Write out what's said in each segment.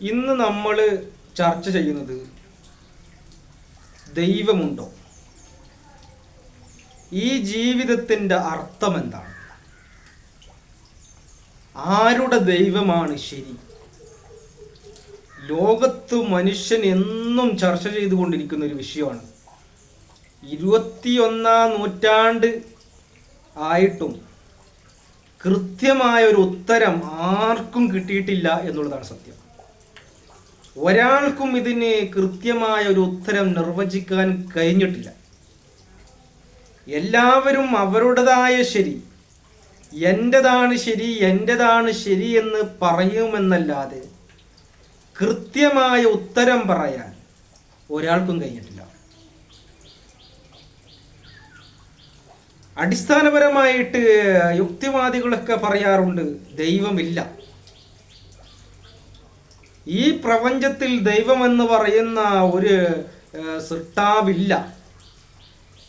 ഇന്ന് നമ്മൾ ചർച്ച ചെയ്യുന്നത് ദൈവമുണ്ടോ? ഈ ജീവിതത്തിന്റെ അർത്ഥം എന്താണ്? ആരുടെ ദൈവമാണ് ശരി? ലോകത്ത് മനുഷ്യൻ എന്നും ചർച്ച ചെയ്തുകൊണ്ടിരിക്കുന്ന ഒരു വിഷയമാണ്. ഇരുപത്തിയൊന്നാം നൂറ്റാണ്ട് ആയിട്ടും കൃത്യമായ ഒരു ഉത്തരം ആർക്കും കിട്ടിയിട്ടില്ല എന്നുള്ളതാണ് സത്യം. ഒരാൾക്കും ഇതിന് കൃത്യമായ ഒരു ഉത്തരം നിർവചിക്കാൻ കഴിഞ്ഞിട്ടില്ല. എല്ലാവരും അവരുടേതായ ശരി എന്റെതാണ് ശരി എന്റെതാണ് ശരി എന്ന് പറയുമെന്നല്ലാതെ കൃത്യമായ ഉത്തരം പറയാൻ ഒരാൾക്കും കഴിഞ്ഞിട്ടില്ല. അടിസ്ഥാനപരമായിട്ട് യുക്തിവാദികളൊക്കെ പറയാറുണ്ട് ദൈവമില്ല. ഈ പ്രപഞ്ചത്തിൽ ദൈവമെന്ന് പറയുന്ന ഒരു സൃഷ്ടാവില്ല.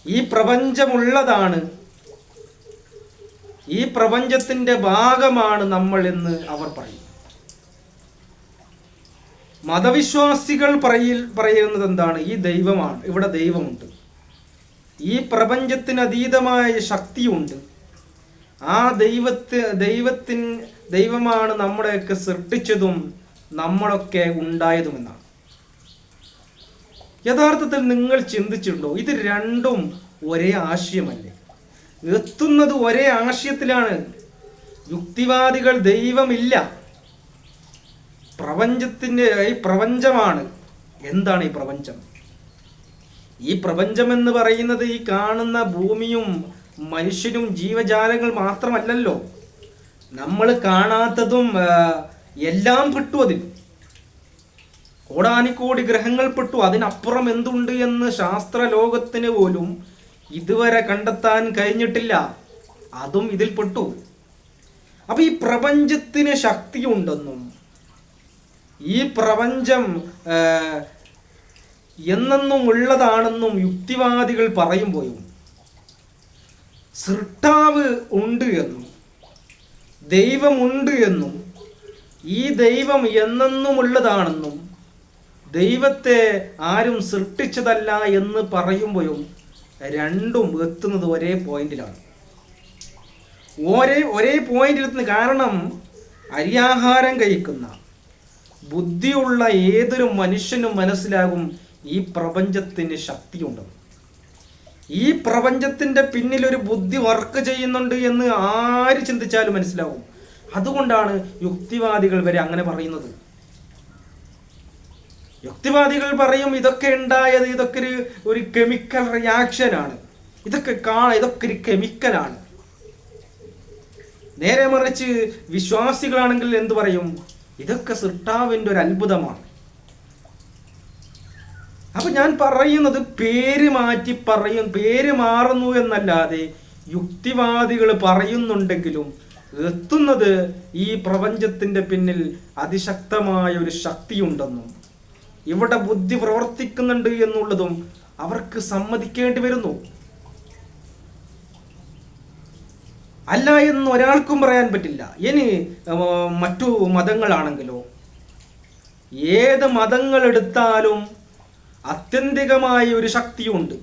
ഈ പ്രപഞ്ചമുള്ളതാണ്. ഈ പ്രപഞ്ചത്തിന്റെ ഭാഗമാണ് നമ്മൾ എന്ന് അവർ പറയും മതവിശ്വാസികൾ പറയിൽ പറയുന്നത് എന്താണ്? ഈ ദൈവമാണ്. ഇവിടെ ദൈവമുണ്ട്. ഈ പ്രപഞ്ചത്തിന് അതീതമായ ശക്തിയുണ്ട്. ആ ദൈവത്തെ ദൈവത്തിൻ ദൈവമാണ് നമ്മളെയൊക്കെ സൃഷ്ടിച്ചതും നമ്മളൊക്കെ ഉണ്ടായതുമെന്നാണ്. യഥാർത്ഥത്തിൽ നിങ്ങൾ ചിന്തിച്ചിട്ടുണ്ടോ? ഇത് രണ്ടും ഒരേ ആശയമല്ലേ? എത്തുന്നത് ഒരേ ആശയത്തിലാണ്. യുക്തിവാദികൾ ദൈവമില്ല. പ്രപഞ്ചത്തിന്റെ ഈ പ്രപഞ്ചമാണ്. എന്താണ് ഈ പ്രപഞ്ചം? ഈ പ്രപഞ്ചം എന്ന് പറയുന്നത് ഈ കാണുന്ന ഭൂമിയും മനുഷ്യനും ജീവജാലങ്ങൾ മാത്രമല്ലല്ലോ. നമ്മൾ കാണാത്തതും എല്ലാം പെട്ടു അതിൽ കോടാനിക്കോടി ഗ്രഹങ്ങൾ പെട്ടു. അതിനപ്പുറം എന്തുണ്ട് എന്ന് ശാസ്ത്ര ലോകത്തിന് പോലും ഇതുവരെ കണ്ടെത്താൻ കഴിഞ്ഞിട്ടില്ല. അതും ഇതിൽ പെട്ടു. അപ്പൊ ഈ പ്രപഞ്ചത്തിന് ശക്തിയുണ്ടെന്നും ഈ പ്രപഞ്ചം എന്നെന്നും ഉള്ളതാണെന്നും യുക്തിവാദികൾ പറയുമ്പോഴും സൃഷ്ടാവ് ഉണ്ട് എന്നും ദൈവമുണ്ട് എന്നും ഈ ദൈവം എന്നെന്നുമുള്ളതാണെന്നും ദൈവത്തെ ആരും സൃഷ്ടിച്ചതല്ല എന്ന് പറയുമ്പോഴും രണ്ടും എത്തുന്നത് ഒരേ പോയിന്റിലാണ്. ഒരേ ഒരേ പോയിന്റിൽ എത്തുന്ന കാരണം അരിയാഹാരം കഴിക്കുന്ന ബുദ്ധിയുള്ള ഏതൊരു മനുഷ്യനും മനസ്സിലാകും ഈ പ്രപഞ്ചത്തിന് ശക്തിയുണ്ടെന്ന് ഈ പ്രപഞ്ചത്തിന്റെ പിന്നിൽ ഒരു ബുദ്ധി വർക്ക് ചെയ്യുന്നുണ്ട് എന്ന് ആര് ചിന്തിച്ചാലും മനസ്സിലാവും. അതുകൊണ്ടാണ് യുക്തിവാദികൾ വരെ അങ്ങനെ പറയുന്നത്. യുക്തിവാദികൾ പറയും ഇതൊക്കെ ഉണ്ടായത് ഇതൊക്കെ ഒരു ഒരു കെമിക്കൽ റിയാക്ഷനാണ് ഇതൊക്കെ കാണാം ഇതൊക്കെ ഒരു കെമിക്കലാണ് നേരെ മറിച്ച് വിശ്വാസികളാണെങ്കിൽ എന്തു പറയും? ഇതൊക്കെ സൃഷ്ടാവിന്റെ ഒരു അത്ഭുതമാണ്. അപ്പൊ ഞാൻ പറയുന്നത് പേര് മാറ്റി പറയും പേര് മാറുന്നു എന്നല്ലാതെ യുക്തിവാദികൾ പറയുന്നുണ്ടെങ്കിലും എത്തുന്നത് ഈ പ്രപഞ്ചത്തിന്റെ പിന്നിൽ അതിശക്തമായ ഒരു ശക്തിയുണ്ടെന്നും ഇവിടെ ബുദ്ധി പ്രവർത്തിക്കുന്നുണ്ട് എന്നുള്ളതും അവർക്ക് സമ്മതിക്കേണ്ടി വരുന്നു. അല്ല എന്ന് ഒരാൾക്കും പറയാൻ പറ്റില്ല. ഇനി മറ്റു മതങ്ങളാണെങ്കിലോ ഏത് മതങ്ങൾ എടുത്താലും അത്യന്തികമായ ഒരു ശക്തിയുണ്ട്.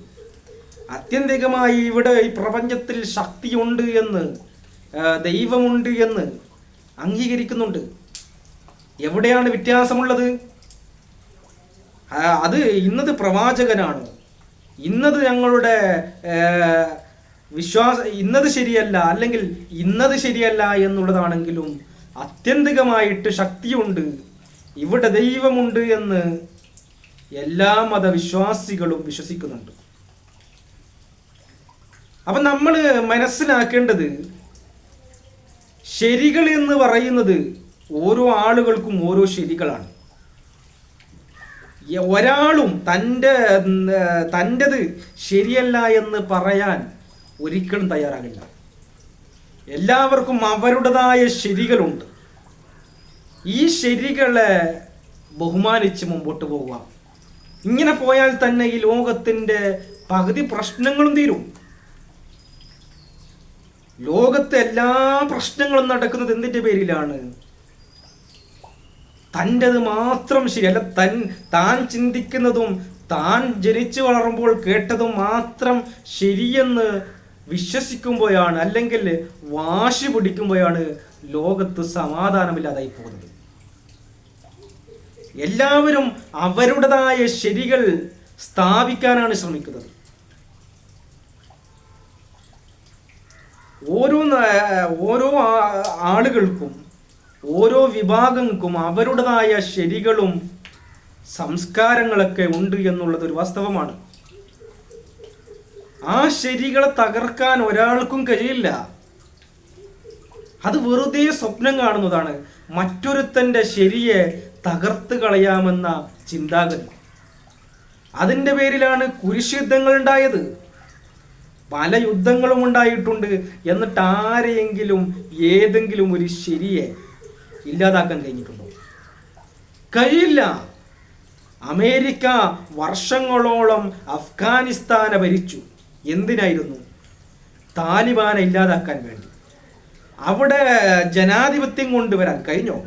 അത്യന്തികമായി ഇവിടെ ഈ പ്രപഞ്ചത്തിൽ ശക്തിയുണ്ട് എന്ന് ദൈവമുണ്ട് എന്ന് അംഗീകരിക്കുന്നുണ്ട്. എവിടെയാണ് വ്യത്യാസമുള്ളത്? അത് ഇന്നത് പ്രവാചകനാണ്. ഇന്നത് ഞങ്ങളുടെ വിശ്വാസ ഇന്നത് ശരിയല്ല അല്ലെങ്കിൽ ഇന്നത് ശരിയല്ല എന്നുള്ളതാണെങ്കിലും അത്യന്തികമായിട്ട് ശക്തിയുണ്ട്. ഇവിടെ ദൈവമുണ്ട് എന്ന് എല്ലാ മതവിശ്വാസികളും വിശ്വസിക്കുന്നുണ്ട്. അപ്പം നമ്മൾ മനസ്സിലാക്കേണ്ടത് ശരികൾ എന്ന് പറയുന്നത് ഓരോ ആളുകൾക്കും ഓരോ ശരികളാണ്. ഒരാളും തന്റെ തന്റെത് ശരിയല്ല എന്ന് പറയാൻ ഒരിക്കലും തയ്യാറാകില്ല. എല്ലാവർക്കും അവരുടേതായ ശരികളുണ്ട്. ഈ ശരികളെ ബഹുമാനിച്ച് മുമ്പോട്ട് പോവുക. ഇങ്ങനെ പോയാൽ തന്നെ ഈ ലോകത്തിന്റെ പകുതി പ്രശ്നങ്ങളും തീരും. ലോകത്തെ എല്ലാ പ്രശ്നങ്ങളും നടക്കുന്നത് എന്തിന്റെ പേരിലാണ്? തന്റെത് മാത്രം ശരി അല്ല തൻ താൻ ചിന്തിക്കുന്നതും താൻ ജനിച്ചു വളരുമ്പോൾ കേട്ടതും മാത്രം ശരിയെന്ന് വിശ്വസിക്കുമ്പോഴാണ് അല്ലെങ്കിൽ വാശി പിടിക്കുമ്പോഴാണ് ലോകത്ത് സമാധാനമില്ലാതായി പോകുന്നത്. എല്ലാവരും അവരുടേതായ ശരികൾ സ്ഥാപിക്കാനാണ് ശ്രമിക്കുന്നത്. ഓരോ ഓരോ ആളുകൾക്കും ഓരോ വിഭാഗങ്ങൾക്കും അവരുടേതായ ശരികളും സംസ്കാരങ്ങളൊക്കെ ഉണ്ട് എന്നുള്ളത് ഒരു വാസ്തവമാണ്. ആ ശരികളെ തകർക്കാൻ ഒരാൾക്കും കഴിയില്ല. അത് വെറുതെ സ്വപ്നം കാണുന്നതാണ്. മറ്റൊരുത്തന്റെ ശരിയെ തകർത്ത് കളയാമെന്ന ചിന്താഗതി. അതിന്റെ പേരിലാണ് കുരിശുദ്ധങ്ങൾ ഉണ്ടായത്. പല യുദ്ധങ്ങളും ഉണ്ടായിട്ടുണ്ട്. എന്നിട്ട് ആരെയെങ്കിലും ഏതെങ്കിലും ഒരു ശരിയെ ഇല്ലാതാക്കാൻ കഴിഞ്ഞിട്ടുണ്ടോ? കഴിയില്ല. അമേരിക്ക വർഷങ്ങളോളം അഫ്ഗാനിസ്ഥാനെ ഭരിച്ചു. എന്തിനായിരുന്നു? താലിബാനെ ഇല്ലാതാക്കാൻ വേണ്ടി. അവിടെ ജനാധിപത്യം കൊണ്ടുവരാൻ കഴിഞ്ഞോ?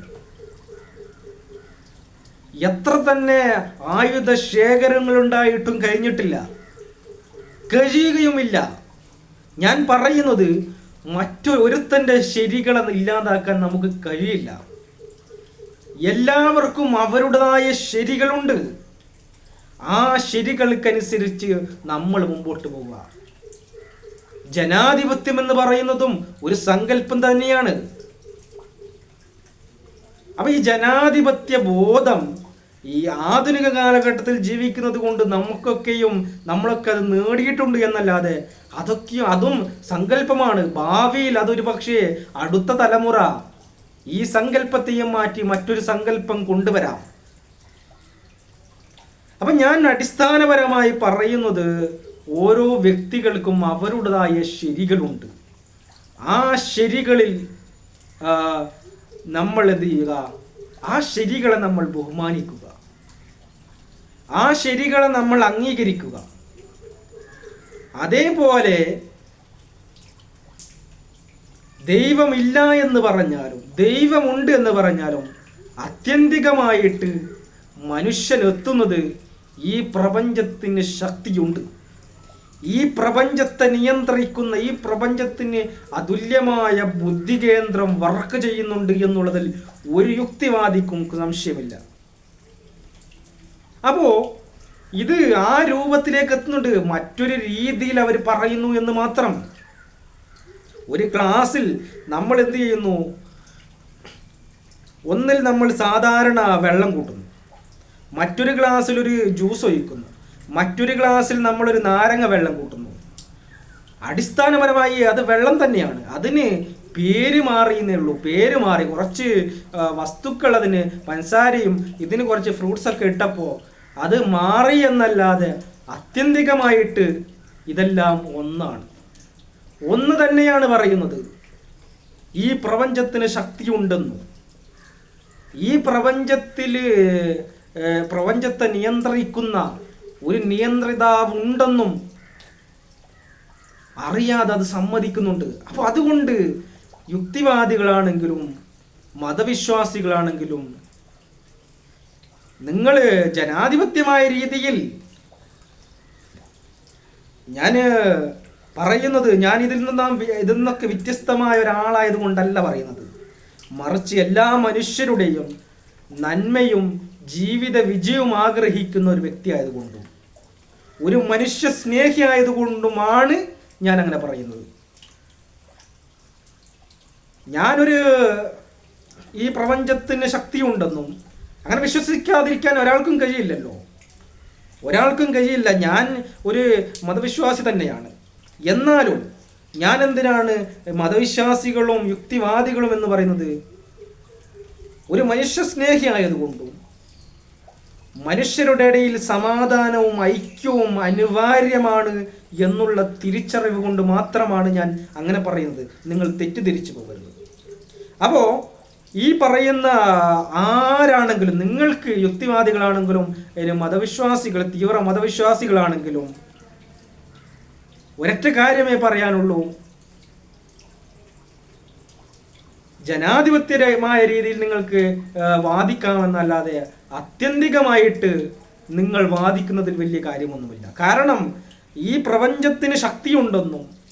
എത്ര തന്നെ ആയുധ ശേഖരങ്ങളുണ്ടായിട്ടും കഴിഞ്ഞിട്ടില്ല. കഴിയുകയുമില്ല ഞാൻ പറയുന്നത് മറ്റൊരുത്തന്റെ ശരികളെ ഇല്ലാതാക്കാൻ നമുക്ക് കഴിയില്ല. എല്ലാവർക്കും അവരുടേതായ ശരികളുണ്ട്. ആ ശരികൾക്കനുസരിച്ച് നമ്മൾ മുമ്പോട്ട് പോവുക. ജനാധിപത്യം എന്ന് പറയുന്നതും ഒരു സങ്കല്പം തന്നെയാണ്. അപ്പൊ ഈ ജനാധിപത്യ ബോധം ഈ ആധുനിക കാലഘട്ടത്തിൽ ജീവിക്കുന്നത് കൊണ്ട് നമുക്കൊക്കെയും നമ്മളൊക്കെ അത് നേടിയിട്ടുണ്ട് എന്നല്ലാതെ അതൊക്കെയും അതും സങ്കല്പമാണ്. ഭാവിയിൽ അതൊരു പക്ഷേ അടുത്ത തലമുറ ഈ സങ്കല്പത്തെയും മാറ്റി മറ്റൊരു സങ്കല്പം കൊണ്ടുവരാം. അപ്പം ഞാൻ അടിസ്ഥാനപരമായി പറയുന്നത് ഓരോ വ്യക്തികൾക്കും അവരുടേതായ ശരികളുണ്ട്. ആ ശരികളിൽ നമ്മൾ എന്ത് ചെയ്യുക? ആ ശരികളെ നമ്മൾ ബഹുമാനിക്കുക. ആ ശരികളെ നമ്മൾ അംഗീകരിക്കുക. അതേപോലെ ദൈവമില്ല എന്ന് പറഞ്ഞാലും ദൈവമുണ്ട് എന്ന് പറഞ്ഞാലും അത്യന്തികമായിട്ട് മനുഷ്യൻ എത്തുന്നത് ഈ പ്രപഞ്ചത്തിന് ശക്തിയുണ്ട്. ഈ പ്രപഞ്ചത്തെ നിയന്ത്രിക്കുന്ന ഈ പ്രപഞ്ചത്തിന് അതുല്യമായ ബുദ്ധി കേന്ദ്രം വർക്ക് ചെയ്യുന്നുണ്ട് എന്നുള്ളതിൽ ഒരു യുക്തിവാദിക്കും സംശയമില്ല. അപ്പോ ഇത് ആ രൂപത്തിലേക്ക് എത്തുന്നുണ്ട്. മറ്റൊരു രീതിയിൽ അവർ പറയുന്നു എന്ന് മാത്രം. ഒരു ക്ലാസ്സിൽ നമ്മൾ എന്ത് ചെയ്യുന്നു? ഒന്നിൽ നമ്മൾ സാധാരണ വെള്ളം കൂട്ടുന്നു. മറ്റൊരു ഗ്ലാസ്സിൽ ഒരു ജ്യൂസ് ഒഴിക്കുന്നു. മറ്റൊരു ഗ്ലാസ്സിൽ നമ്മളൊരു നാരങ്ങ വെള്ളം കൂട്ടുന്നു. അടിസ്ഥാനപരമായി അത് വെള്ളം തന്നെയാണ്. അതിന് പേര് മാറിയെന്നേ ഉള്ളൂ. പേര് മാറി. കുറച്ച് വസ്തുക്കൾ അതിന് പഞ്ചസാരയും ഇതിന് കുറച്ച് ഫ്രൂട്ട്സ് ഒക്കെ ഇട്ടപ്പോൾ അത് മാറി എന്നല്ലാതെ ആത്യന്തികമായിട്ട് ഇതെല്ലാം ഒന്നാണ്. ഒന്ന് തന്നെയാണ് പറയുന്നത്. ഈ പ്രപഞ്ചത്തിന് ശക്തിയുണ്ടെന്നും. ഈ പ്രപഞ്ചത്തിൽ പ്രപഞ്ചത്തെ നിയന്ത്രിക്കുന്ന ഒരു നിയന്ത്രിതാവ് ഉണ്ടെന്നും അറിയാതെ അത് സമ്മതിക്കുന്നുണ്ട്. അപ്പോൾ അതുകൊണ്ട് യുക്തിവാദികളാണെങ്കിലും മതവിശ്വാസികളാണെങ്കിലും നിങ്ങൾ ജനാധിപത്യമായ രീതിയിൽ ഞാൻ പറയുന്നത് ഞാൻ ഇതിൽ നിന്നാം ഇതിൽ നിന്നൊക്കെ വ്യത്യസ്തമായ ഒരാളായത് കൊണ്ടല്ല പറയുന്നത്. മറിച്ച് എല്ലാ മനുഷ്യരുടെയും നന്മയും ജീവിത വിജയവും ആഗ്രഹിക്കുന്ന ഒരു വ്യക്തി ആയതുകൊണ്ടും ഒരു മനുഷ്യ സ്നേഹി ആയതുകൊണ്ടുമാണ് ഞാൻ അങ്ങനെ പറയുന്നത്. ഞാനൊരു ഈ പ്രപഞ്ചത്തിന് ശക്തിയുണ്ടെന്നും അങ്ങനെ വിശ്വസിക്കാതിരിക്കാൻ ഒരാൾക്കും കഴിയില്ലല്ലോ. ഒരാൾക്കും കഴിയില്ല. ഞാൻ ഒരു മതവിശ്വാസി തന്നെയാണ്. എന്നാലും ഞാൻ എന്തിനാണ് മതവിശ്വാസികളും യുക്തിവാദികളും എന്ന് പറയുന്നത്? ഒരു മനുഷ്യ സ്നേഹി ആയതുകൊണ്ടും മനുഷ്യരുടെ ഇടയിൽ സമാധാനവും ഐക്യവും അനിവാര്യമാണ് എന്നുള്ള തിരിച്ചറിവ് കൊണ്ട് മാത്രമാണ് ഞാൻ അങ്ങനെ പറയുന്നത്. നിങ്ങൾ തെറ്റിദ്ധരിച്ചു പോകരുത്. അപ്പോൾ ഈ പറയുന്ന ആരാണെങ്കിലും നിങ്ങൾക്ക് യുക്തിവാദികളാണെങ്കിലും മതവിശ്വാസികൾ തീവ്ര മതവിശ്വാസികളാണെങ്കിലും ഒരൊറ്റ കാര്യമേ പറയാനുള്ളൂ. ജനാധിപത്യമായ രീതിയിൽ നിങ്ങൾക്ക് വാദിക്കാമെന്നല്ലാതെ ആത്യന്തികമായിട്ട് നിങ്ങൾ വാദിക്കുന്നതിൽ വലിയ കാര്യമൊന്നുമില്ല. കാരണം ഈ പ്രപഞ്ചത്തിന് ശക്തിയുണ്ടെന്നും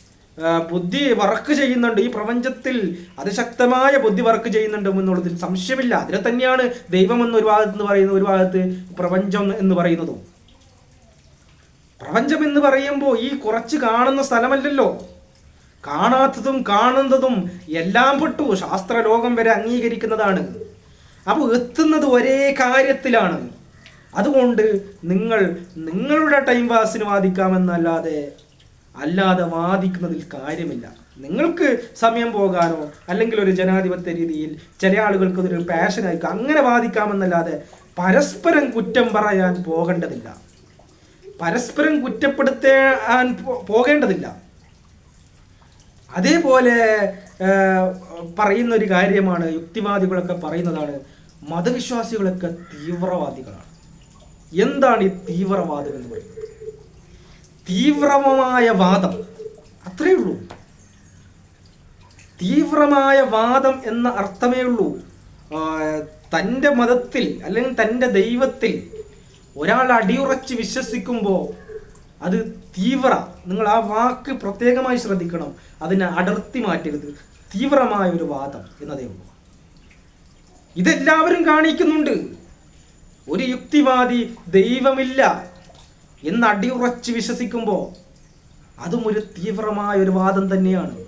ബുദ്ധി വർക്ക് ചെയ്യുന്നുണ്ട്. ഈ പ്രപഞ്ചത്തിൽ അതിശക്തമായ ബുദ്ധി വർക്ക് ചെയ്യുന്നുണ്ട് എന്നുള്ളതിൽ സംശയമില്ല. അതിനെ തന്നെയാണ് ദൈവം എന്ന് ഒരു ഭാഗത്ത് എന്ന് പറയുന്ന ഒരു ഭാഗത്ത് പ്രപഞ്ചം എന്ന് പറയുന്നതും. പ്രപഞ്ചം എന്ന് പറയുമ്പോൾ ഈ കുറച്ച് കാണുന്ന സ്ഥലമല്ലല്ലോ. കാണാത്തതും കാണുന്നതും എല്ലാം പെട്ടു. ശാസ്ത്രലോകം വരെ അംഗീകരിക്കുന്നതാണ്. അപ്പോൾ എത്തുന്നത് ഒരേ കാര്യത്തിലാണ്. അതുകൊണ്ട് നിങ്ങൾ നിങ്ങളുടെ ടൈം പാസിന് വാദിക്കാമെന്നല്ലാതെ അല്ലാതെ വാദിക്കുന്നതിൽ കാര്യമില്ല. നിങ്ങൾക്ക് സമയം പോകാനോ അല്ലെങ്കിൽ ഒരു ജനാധിപത്യ രീതിയിൽ ചില ആളുകൾക്ക് അതൊരു പാഷനായിരിക്കും അങ്ങനെ വാദിക്കാമെന്നല്ലാതെ പരസ്പരം കുറ്റം പറയാൻ പോകേണ്ടതില്ല. പരസ്പരം കുറ്റപ്പെടുത്താൻ പോകേണ്ടതില്ല. അതേപോലെ പറയുന്ന ഒരു കാര്യമാണ് യുക്തിവാദികളൊക്കെ പറയുന്നതാണ് മതവിശ്വാസികളൊക്കെ തീവ്രവാദികളാണ്. എന്താണ് ഈ തീവ്രവാദം എന്ന് പറയുന്നത്? തീവ്രമായ വാദം അത്രയേ ഉള്ളൂ. തീവ്രമായ വാദം എന്ന അർത്ഥമേ ഉള്ളൂ. തന്റെ മതത്തിൽ അല്ലെങ്കിൽ തന്റെ ദൈവത്തിൽ ഒരാൾ അടിയുറച്ച് വിശ്വസിക്കുമ്പോൾ അത് തീവ്ര. നിങ്ങൾ ആ വാക്ക് പ്രത്യേകമായി ശ്രദ്ധിക്കണം. അതിനെ അടർത്തി മാറ്റരുത്. തീവ്രമായ ഒരു വാദം എന്നതേ ഉള്ളൂ. ഇതെല്ലാവരും കാണിക്കുന്നുണ്ട്. ഒരു യുക്തിവാദി ദൈവമില്ല എന്ന് അടിയുറച്ച് വിശ്വസിക്കുമ്പോൾ അതും ഒരു തീവ്രമായ ഒരു വാദം തന്നെയാണ്.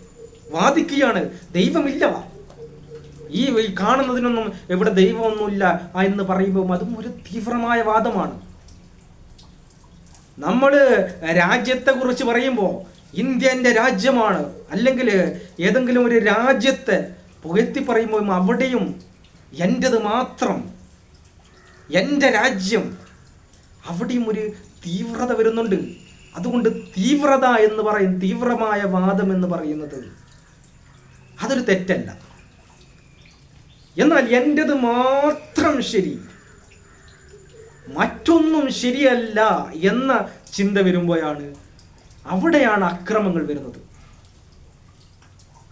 വാദിക്കുകയാണ് ദൈവമില്ല. ഈ കാണുന്നതിനൊന്നും എവിടെ ദൈവമൊന്നുമില്ല എന്ന് പറയുമ്പോൾ അതും ഒരു തീവ്രമായ വാദമാണ്. നമ്മൾ രാജ്യത്തെ കുറിച്ച് പറയുമ്പോൾ ഇന്ത്യ എന്റെ രാജ്യമാണ്. അല്ലെങ്കിൽ ഏതെങ്കിലും ഒരു രാജ്യത്തെ പുകഴ്ത്തി പറയുമ്പോൾ അവിടെയും എന്റെത് മാത്രം എന്റെ രാജ്യം അവിടെയും ഒരു തീവ്രത വരുന്നുണ്ട്. അതുകൊണ്ട് തീവ്രത എന്ന് പറയും തീവ്രമായ വാദം എന്ന് പറയുന്നത്. അതൊരു തെറ്റല്ല. എന്നാൽ എന്റെത് മാത്രം ശരി മറ്റൊന്നും ശരിയല്ല എന്ന ചിന്ത വരുമ്പോഴാണ് അവിടെയാണ് അക്രമങ്ങൾ വരുന്നത്.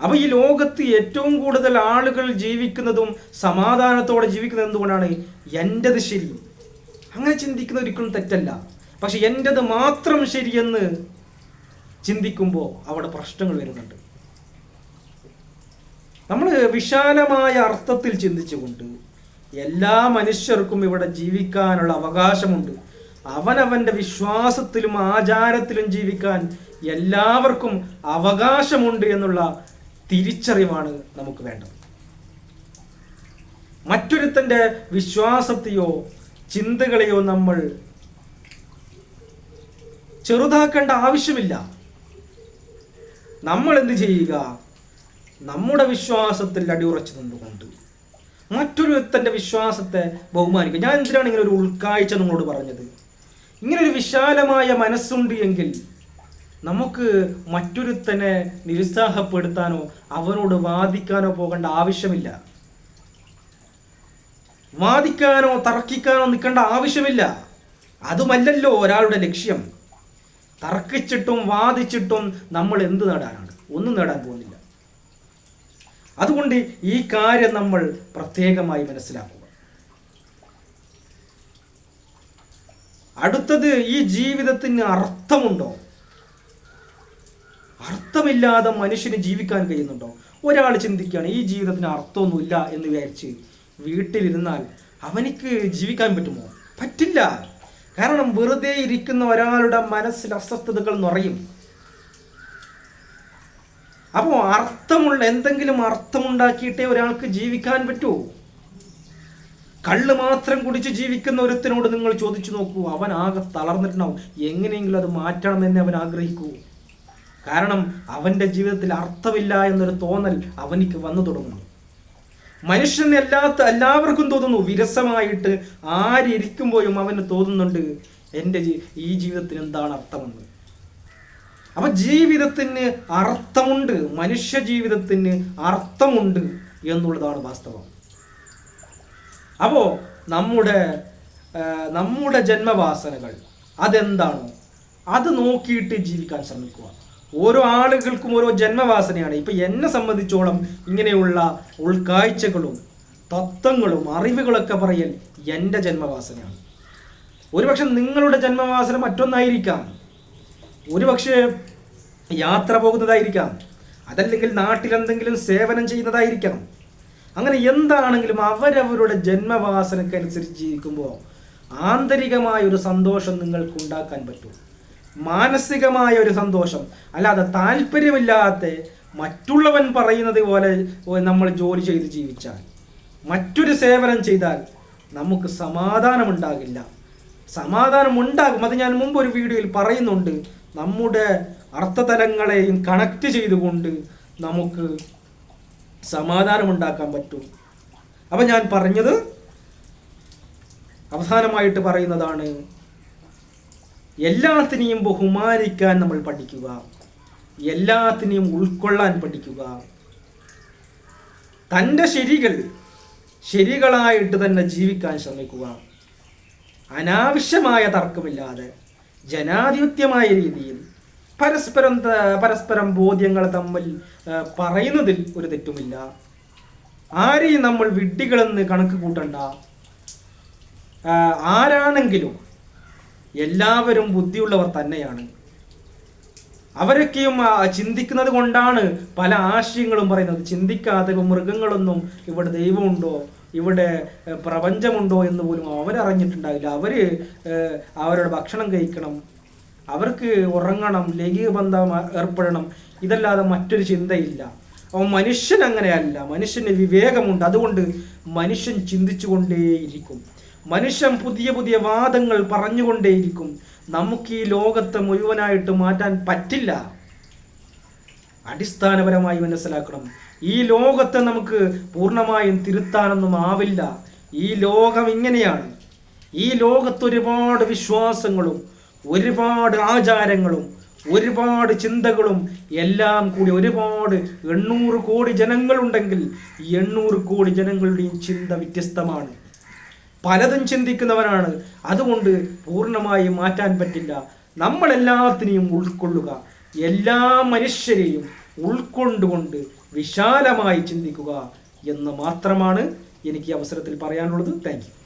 അപ്പൊ ഈ ലോകത്ത് ഏറ്റവും കൂടുതൽ ആളുകൾ ജീവിക്കുന്നതും സമാധാനത്തോടെ ജീവിക്കുന്നത് എന്തുകൊണ്ടാണ്? എന്റെത് ശരി. അങ്ങനെ ചിന്തിക്കുന്ന ഒരിക്കലും തെറ്റല്ല. പക്ഷെ എന്റെത് മാത്രം ശരിയെന്ന് ചിന്തിക്കുമ്പോൾ അവിടെ പ്രശ്നങ്ങൾ വരുന്നുണ്ട്. നമ്മൾ വിശാലമായ അർത്ഥത്തിൽ ചിന്തിച്ചുകൊണ്ട് എല്ലാ മനുഷ്യർക്കും ഇവിടെ ജീവിക്കാനുള്ള അവകാശമുണ്ട്. അവനവന്റെ വിശ്വാസത്തിലും ആചാരത്തിലും ജീവിക്കാൻ എല്ലാവർക്കും അവകാശമുണ്ട് എന്നുള്ള തിരിച്ചറിവാണ് നമുക്ക് വേണ്ടത്. മറ്റൊരുത്തന്റെ വിശ്വാസത്തെയോ ചിന്തകളെയോ നമ്മൾ ചെറുതാക്കേണ്ട ആവശ്യമില്ല. നമ്മൾ എന്ത് ചെയ്യുക? നമ്മുടെ വിശ്വാസത്തിൽ അടിയുറച്ചു നിന്നുകൊണ്ട് മറ്റൊരുത്തന്റെ വിശ്വാസത്തെ ബഹുമാനിക്കുക. ഞാൻ എന്തിനാണ് ഇങ്ങനെ ഒരു ഉൾക്കാഴ്ച നിങ്ങളോട് പറഞ്ഞത്? ഇങ്ങനെ ഒരു വിശാലമായ മനസ്സുണ്ട് എങ്കിൽ നമുക്ക് മറ്റൊരുത്തനെ നിരുത്സാഹപ്പെടുത്താനോ അവനോട് വാദിക്കാനോ പോകേണ്ട ആവശ്യമില്ല. വാദിക്കാനോ തർക്കിക്കാനോ നിൽക്കേണ്ട ആവശ്യമില്ല. അതുമല്ലല്ലോ ഒരാളുടെ ലക്ഷ്യം. തർക്കിച്ചിട്ടും വാദിച്ചിട്ടും നമ്മൾ എന്ത് നേടാനാണ്? ഒന്നും നേടാൻ പോകുന്നില്ല. അതുകൊണ്ട് ഈ കാര്യം നമ്മൾ പ്രത്യേകമായി മനസ്സിലാക്കുക അടുത്തത് ഈ ജീവിതത്തിന് അർത്ഥമുണ്ടോ? അർത്ഥമില്ലാതെ മനുഷ്യന് ജീവിക്കാൻ കഴിയുന്നുണ്ടോ? ഒരാൾ ചിന്തിക്കുകയാണ് ഈ ജീവിതത്തിന് അർത്ഥമൊന്നുമില്ല എന്ന് വിചാരിച്ച് വീട്ടിലിരുന്നാൽ അവനിക്ക് ജീവിക്കാൻ പറ്റുമോ? പറ്റില്ല. കാരണം വെറുതെ ഇരിക്കുന്ന ഒരാളുടെ മനസ്സിൽ അസ്വസ്ഥതകൾ നിറയും. അപ്പോൾ അർത്ഥമുള്ള എന്തെങ്കിലും അർത്ഥമുണ്ടാക്കിയിട്ടേ ഒരാൾക്ക് ജീവിക്കാൻ പറ്റൂ. കള്ള് മാത്രം കുടിച്ച് ജീവിക്കുന്ന ഒരുത്തിനോട് നിങ്ങൾ ചോദിച്ചു നോക്കൂ അവൻ ആകെ തളർന്നിട്ടുണ്ടാവും. എങ്ങനെയെങ്കിലും അത് മാറ്റണം എന്ന് അവൻ ആഗ്രഹിക്കൂ. കാരണം അവന്റെ ജീവിതത്തിൽ അർത്ഥമില്ല എന്നൊരു തോന്നൽ അവനിക്ക് വന്നു തുടങ്ങുന്നു. മനുഷ്യന് എല്ലാത്ത എല്ലാവർക്കും തോന്നുന്നു വിരസമായിട്ട് ആരിയ്ക്കുമ്പോഴും അവന് തോന്നുന്നുണ്ട് എന്റെ ഈ ജീവിതത്തിന് എന്താണ് അർത്ഥമെന്ന്? അപ്പൊ ജീവിതത്തിന് അർത്ഥമുണ്ട് മനുഷ്യ ജീവിതത്തിന് അർത്ഥമുണ്ട് എന്നുള്ളതാണ് വാസ്തവം. അപ്പോ നമ്മുടെ നമ്മുടെ ജന്മവാസനകൾ അതെന്താണോ? അത് നോക്കിയിട്ട് ജീവിക്കാൻ ശ്രമിക്കുക. ഓരോ ആളുകൾക്കും ഓരോ ജന്മവാസനയാണ്. ഇപ്പൊ എന്നെ സംബന്ധിച്ചോളം ഇങ്ങനെയുള്ള ഉൾക്കാഴ്ചകളും തത്വങ്ങളും അറിവുകളൊക്കെ പറയൽ എന്റെ ജന്മവാസനയാണ്. ഒരുപക്ഷെ നിങ്ങളുടെ ജന്മവാസന മറ്റൊന്നായിരിക്കാം. ഒരുപക്ഷെ യാത്ര പോകുന്നതായിരിക്കാം. അതല്ലെങ്കിൽ നാട്ടിലെന്തെങ്കിലും സേവനം ചെയ്യുന്നതായിരിക്കാം. അങ്ങനെ എന്താണെങ്കിലും അവരവരുടെ ജന്മവാസനക്കനുസരിച്ച് ജീവിക്കുമ്പോൾ ആന്തരികമായ ഒരു സന്തോഷം നിങ്ങൾക്ക് ഉണ്ടാക്കാൻ പറ്റും. മാനസികമായ ഒരു സന്തോഷം. അല്ലാതെ താല്പര്യമില്ലാത്ത മറ്റുള്ളവൻ പറയുന്നത് പോലെ നമ്മൾ ജോലി ചെയ്ത് ജീവിച്ചാൽ മറ്റൊരു സേവനം ചെയ്താൽ നമുക്ക് സമാധാനമുണ്ടാകില്ല. സമാധാനം ഉണ്ടാകും അത് ഞാൻ മുമ്പ് ഒരു വീഡിയോയിൽ പറയുന്നുണ്ട്. നമ്മുടെ അർത്ഥതലങ്ങളെയും കണക്ട് ചെയ്തുകൊണ്ട് നമുക്ക് സമാധാനമുണ്ടാക്കാൻ പറ്റും. അപ്പം ഞാൻ പറഞ്ഞത് അവസാനമായിട്ട് പറയുന്നതാണ് എല്ലാത്തിനെയും ബഹുമാനിക്കാൻ നമ്മൾ പഠിക്കുക. എല്ലാത്തിനെയും ഉൾക്കൊള്ളാൻ പഠിക്കുക. തന്റെ ശരികൾ ശരികളായിട്ട് തന്നെ ജീവിക്കാൻ ശ്രമിക്കുക. അനാവശ്യമായ തർക്കമില്ലാതെ ജനാധിപത്യമായ രീതിയിൽ പരസ്പരം പരസ്പരം ബോധ്യങ്ങൾ തമ്മിൽ പറയുന്നതിൽ ഒരു തെറ്റുമില്ല. ആരെയും നമ്മൾ വിഡ്ഢികളെന്ന് കണക്ക് കൂട്ടണ്ട. ആരാണെങ്കിലും എല്ലാവരും ബുദ്ധിയുള്ളവർ തന്നെയാണ്. അവരൊക്കെയും ചിന്തിക്കുന്നത് കൊണ്ടാണ് പല ആശയങ്ങളും പറയുന്നത്. ചിന്തിക്കാതെ മൃഗങ്ങളൊന്നും ഇവിടെ ദൈവമുണ്ടോ? ഇവിടെ പ്രപഞ്ചമുണ്ടോ എന്ന് പോലും അവരറിഞ്ഞിട്ടുണ്ടാവില്ല. അവർ അവരുടെ ഭക്ഷണം കഴിക്കണം. അവർക്ക് ഉറങ്ങണം ലൈംഗിക ബന്ധം ഏർപ്പെടണം. ഇതല്ലാതെ മറ്റൊരു ചിന്തയില്ല. അവൻ മനുഷ്യൻ അങ്ങനെയല്ല. മനുഷ്യന് വിവേകമുണ്ട്. അതുകൊണ്ട് മനുഷ്യൻ ചിന്തിച്ചുകൊണ്ടേയിരിക്കും. മനുഷ്യൻ പുതിയ പുതിയ വാദങ്ങൾ പറഞ്ഞുകൊണ്ടേയിരിക്കും. നമുക്ക് ഈ ലോകത്തെ മുഴുവനായിട്ട് മാറ്റാൻ പറ്റില്ല. അടിസ്ഥാനപരമായി മനസ്സിലാക്കണം. ഈ ലോകത്തെ നമുക്ക് പൂർണമായും തിരുത്താനൊന്നും ആവില്ല. ഈ ലോകം ഇങ്ങനെയാണ്. ഈ ലോകത്ത് ഒരുപാട് വിശ്വാസങ്ങളും ഒരുപാട് ആചാരങ്ങളും ഒരുപാട് ചിന്തകളും എല്ലാം കൂടി ഒരുപാട് എണ്ണൂറ് കോടി ജനങ്ങളുണ്ടെങ്കിൽ എണ്ണൂറ് കോടി ജനങ്ങളുടെയും ചിന്ത വ്യത്യസ്തമാണ്. പലതും ചിന്തിക്കുന്നവരാണ്. അതുകൊണ്ട് പൂർണമായി മാറ്റാൻ പറ്റില്ല. നമ്മൾ എല്ലാത്തിനെയും ഉൾക്കൊള്ളുക. എല്ലാ മനുഷ്യരെയും ഉൾക്കൊണ്ടുകൊണ്ട് വിശാലമായി ചിന്തിക്കുക എന്ന് മാത്രമാണ് എനിക്ക് അവസരത്തിൽ പറയാനുള്ളത്. താങ്ക്